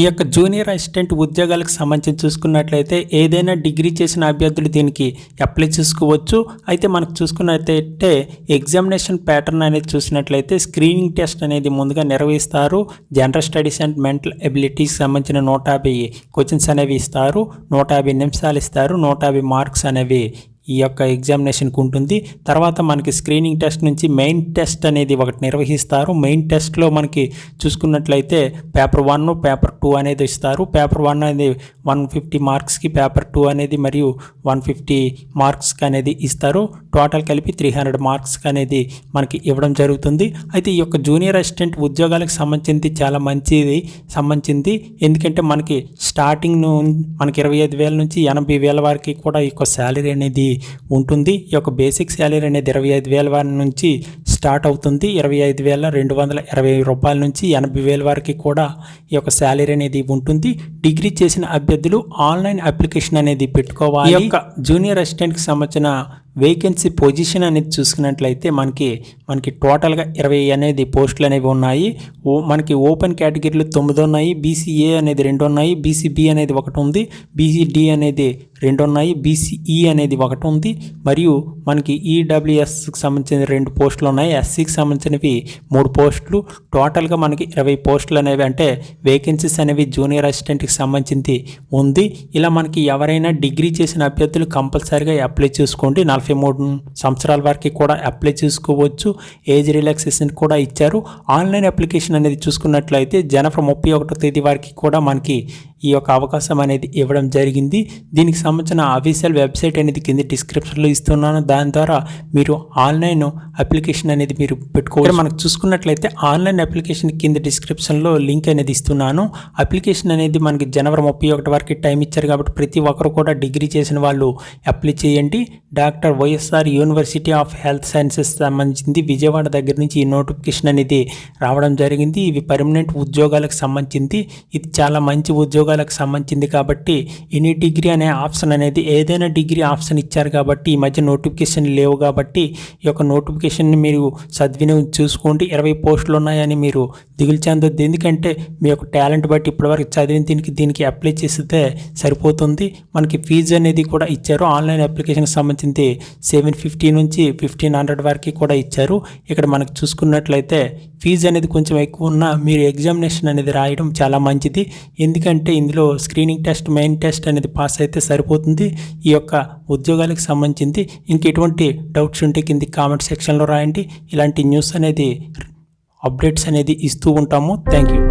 ఈ యొక్క junior assistant ఉద్యోగాలకు సంబంధించి చూసుకున్నట్లయితే ఏదైనా డిగ్రీ చేసిన అభ్యర్థులు దీనికి అప్లై చేసుకోవచ్చు. అయితే మనకు చూసుకున్నట్లయితే ఎగ్జామినేషన్ ప్యాటర్న్ అనేది చూసినట్లయితే స్క్రీనింగ్ టెస్ట్ అనేది ముందుగా నిర్వహిస్తారు. జనరల్ స్టడీస్ అండ్ మెంటల్ ఎబిలిటీకి సంబంధించిన నూట యాభై క్వశ్చన్స్ అనేవి ఇస్తారు. నూట యాభై నిమిషాలు ఇస్తారు. నూట యాభై మార్క్స్ అనేవి ఈ యొక్క ఎగ్జామినేషన్కి ఉంటుంది. తర్వాత మనకి స్క్రీనింగ్ టెస్ట్ నుంచి మెయిన్ టెస్ట్ అనేది ఒకటి నిర్వహిస్తారు. మెయిన్ టెస్ట్లో మనకి చూసుకున్నట్లయితే పేపర్ వన్ పేపర్ టూ అనేది ఇస్తారు. పేపర్ వన్ అనేది వన్ ఫిఫ్టీ మార్క్స్కి పేపర్ టూ అనేది మరియు వన్ ఫిఫ్టీ మార్క్స్కి అనేది ఇస్తారు. టోటల్ కలిపి త్రీ హండ్రెడ్ మార్క్స్కి అనేది మనకి ఇవ్వడం జరుగుతుంది. అయితే ఈ యొక్క జూనియర్ అసిస్టెంట్ ఉద్యోగాలకు సంబంధించి చాలా మంచిది సంబంధించింది. ఎందుకంటే మనకి స్టార్టింగ్ను మనకి ఇరవై ఐదు వేల నుంచి ఎనభై వేల వరకు కూడా ఈ యొక్క శాలరీ అనేది ఉంటుంది. ఈ యొక్క బేసిక్ శాలరీ అనేది ఇరవై ఐదు వేల వారి నుంచి స్టార్ట్ అవుతుంది. ఇరవై ఐదు వేల రెండు వందల ఇరవై రూపాయల నుంచి ఎనభై వేల వరకు కూడా ఈ యొక్క శాలరీ అనేది ఉంటుంది. డిగ్రీ చేసిన అభ్యర్థులు ఆన్లైన్ అప్లికేషన్ అనేది పెట్టుకోవాలి. ఈ యొక్క జూనియర్ అసిస్టెంట్కి సంబంధించిన వేకెన్సీ పొజిషన్ అనేది చూసుకున్నట్లయితే మనకి మనకి టోటల్గా ఇరవై అనేది పోస్టులు అనేవి ఉన్నాయి. ఓ మనకి ఓపెన్ కేటగిరీలు తొమ్మిది ఉన్నాయి. బీసీఏ అనేది రెండు ఉన్నాయి. బీసీబీ అనేది ఒకటి ఉంది. బీసీడి అనేది రెండు ఉన్నాయి. బీసీఈ అనేది ఒకటి ఉంది. మరియు మనకి ఈడబ్ల్యూఎస్కి సంబంధించిన రెండు పోస్టులు ఉన్నాయి. ఎస్సీకి సంబంధించినవి మూడు పోస్టులు. టోటల్గా మనకి ఇరవై పోస్టులు అనేవి అంటే వేకెన్సీస్ అనేవి జూనియర్ అసిస్టెంట్కి సంబంధించింది ఉంది. ఇలా మనకి ఎవరైనా డిగ్రీ చేసిన అభ్యర్థులు కంపల్సరీగా అప్లై చేసుకోండి. నలభై మూడు సంవత్సరాల వరకు కూడా అప్లై చేసుకోవచ్చు. ఏజ్ రిలాక్సేషన్ కూడా ఇచ్చారు. ఆన్లైన్ అప్లికేషన్ అనేది చూసుకున్నట్లయితే జనవరి ముప్పై ఒకటో తేదీ వరకు కూడా మనకి ఈ యొక్క అవకాశం అనేది ఇవ్వడం జరిగింది. దీనికి సంబంధించిన అఫీషియల్ వెబ్సైట్ అనేది కింద డిస్క్రిప్షన్లో ఇస్తున్నాను. దాని ద్వారా మీరు ఆన్లైన్ అప్లికేషన్ అనేది మీరు పెట్టుకోవచ్చు. మనకు చూసుకున్నట్లయితే ఆన్లైన్ అప్లికేషన్ కింద డిస్క్రిప్షన్లో లింక్ అనేది ఇస్తున్నాను. అప్లికేషన్ అనేది మనకి జనవరి ముప్పై ఒకటి వరకు టైం ఇచ్చారు కాబట్టి ప్రతి ఒక్కరు కూడా డిగ్రీ చేసిన వాళ్ళు అప్లై చేయండి. Doctor YSR university of health sciences సంబంధించింది. విజయవాడ దగ్గర నుంచి ఈ నోటిఫికేషన్ అనేది రావడం జరిగింది. ఇవి పర్మనెంట్ ఉద్యోగాలకు సంబంధించింది. ఇది చాలా మంచి ఉద్యోగం. ఉద్యోగాలకు సంబంధించింది కాబట్టి ఎనీ డిగ్రీ అనే ఆప్షన్ అనేది ఏదైనా డిగ్రీ ఆప్షన్ ఇచ్చారు కాబట్టి ఈ మధ్య నోటిఫికేషన్ లేవు కాబట్టి ఈ యొక్క నోటిఫికేషన్ని మీరు సద్వినియోగం చూసుకోండి. ఇరవై పోస్టులు ఉన్నాయని మీరు దిగులు చెందొద్దు. ఎందుకంటే మీ యొక్క టాలెంట్ బట్టి ఇప్పటివరకు చదివిన దీనికి దీనికి అప్లై చేస్తే సరిపోతుంది. మనకి ఫీజు అనేది కూడా ఇచ్చారు. ఆన్లైన్ అప్లికేషన్కి సంబంధించి సెవెన్ ఫిఫ్టీ నుంచి ఫిఫ్టీన్ హండ్రెడ్ వరకు కూడా ఇచ్చారు. ఇక్కడ మనకు చూసుకున్నట్లయితే ఫీజు అనేది కొంచెం ఎక్కువ ఉన్నా మీరు ఎగ్జామినేషన్ అనేది రాయడం చాలా మంచిది. ఎందుకంటే ఇందులో స్క్రీనింగ్ టెస్ట్ మెయిన్ టెస్ట్ అనేది పాస్ అయితే సరిపోతుంది. ఈ యొక్క ఉద్యోగాలకు సంబంధించింది. ఇంక ఎటువంటి డౌట్స్ ఉంటే కింది కామెంట్ సెక్షన్లో రాయండి. ఇలాంటి న్యూస్ అనేది అప్డేట్స్ అనేది ఇస్తూ ఉంటాము. Thank you.